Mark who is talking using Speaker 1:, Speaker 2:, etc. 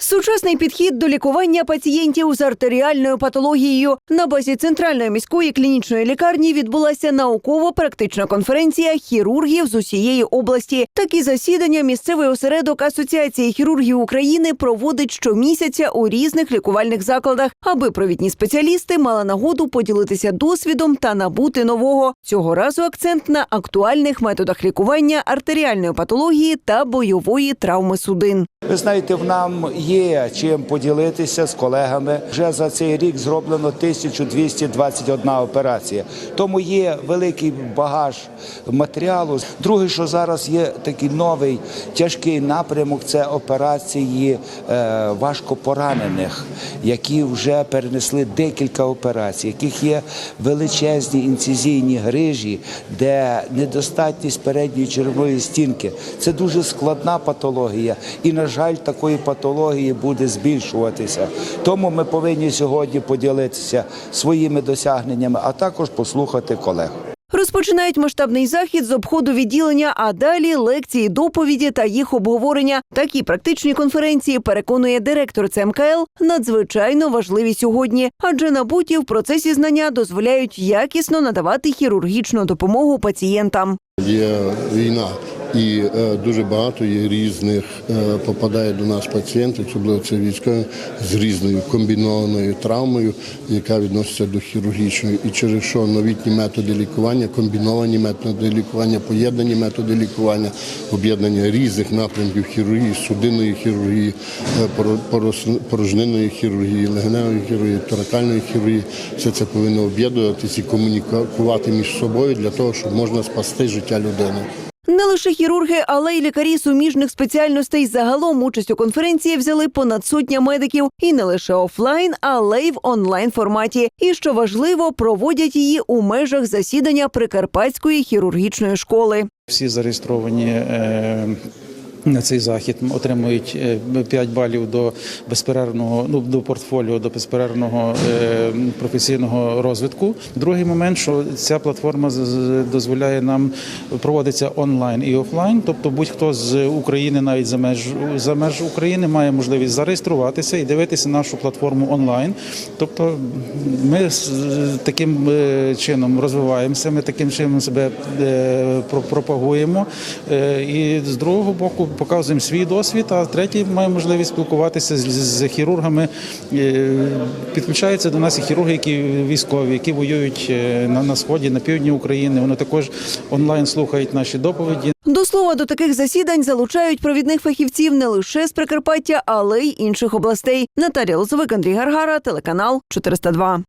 Speaker 1: Сучасний підхід до лікування пацієнтів з артеріальною патологією на базі центральної міської клінічної лікарні відбулася науково-практична конференція хірургів з усієї області. Такі засідання місцевий осередок Асоціації хірургів України проводить щомісяця у різних лікувальних закладах, аби провідні спеціалісти мали нагоду поділитися досвідом та набути нового. Цього разу акцент на актуальних методах лікування артеріальної патології та бойової травми судин.
Speaker 2: Ви знаєте, в нам є чим поділитися з колегами. Вже за цей рік зроблено 1221 операція. Тому є великий багаж матеріалу. Друге, що зараз є такий новий тяжкий напрямок, це операції важко важкопоранених, які вже перенесли декілька операцій, яких є величезні інцизійні грижі, де недостатність передньої черевної стінки. Це дуже складна патологія, і на жаль, такої патології буде збільшуватися. Тому ми повинні сьогодні поділитися своїми досягненнями, а також послухати колег.
Speaker 1: Розпочинають масштабний захід з обходу відділення, а далі лекції, доповіді та їх обговорення. Такі практичні конференції переконує директор ЦМКЛ надзвичайно важливі сьогодні, адже набуті в процесі знання дозволяють якісно надавати хірургічну допомогу пацієнтам.
Speaker 3: Є війна, і е, дуже багато є різних е, попадає до нас пацієнтів, особливо це військові з різною комбінованою травмою, яка відноситься до хірургічної. І через що новітні методи лікування, комбіновані методи лікування, поєднані методи лікування, об'єднання різних напрямків хірургії, судинної хірургії, е, порожнинної хірургії, легеневої хірургії, торакальної хірургії. Все це повинно об'єднуватися і комунікувати між собою для того, щоб можна спасти життя людини.
Speaker 1: Не лише хірурги, але й лікарі суміжних спеціальностей. Загалом участь у конференції взяли понад сотня медиків, і не лише офлайн, але й в онлайн форматі. І що важливо, проводять її у межах засідання Прикарпатської хірургічної школи.
Speaker 4: Всі зареєстровані е, на цей захід отримують е, 5 балів до безперервного ну до портфоліо, до безперервного е, професійного розвитку. Другий момент, що ця платформа дозволяє нам проводиться онлайн і офлайн. Тобто, будь-хто з України, навіть за меж за меж України, має можливість зареєструватися і дивитися нашу платформу онлайн. Тобто, ми таким е, чином розвиваємося. Ми таким чином себе е, пропагуємо. Е, І з другого боку показуємо свій досвід. А третій маємо можливість спілкуватися з, з хірургами. Е, Підключаються до нас і хірурги, які військові, які воюють е, на, на сході, на півдні України. Вони також онлайн слухають наші доповіді.
Speaker 1: До слова, до таких засідань залучають провідних фахівців не лише з Прикарпаття, але й інших областей. Наталія Лозовик, Андрій Гаргара, телеканал 402.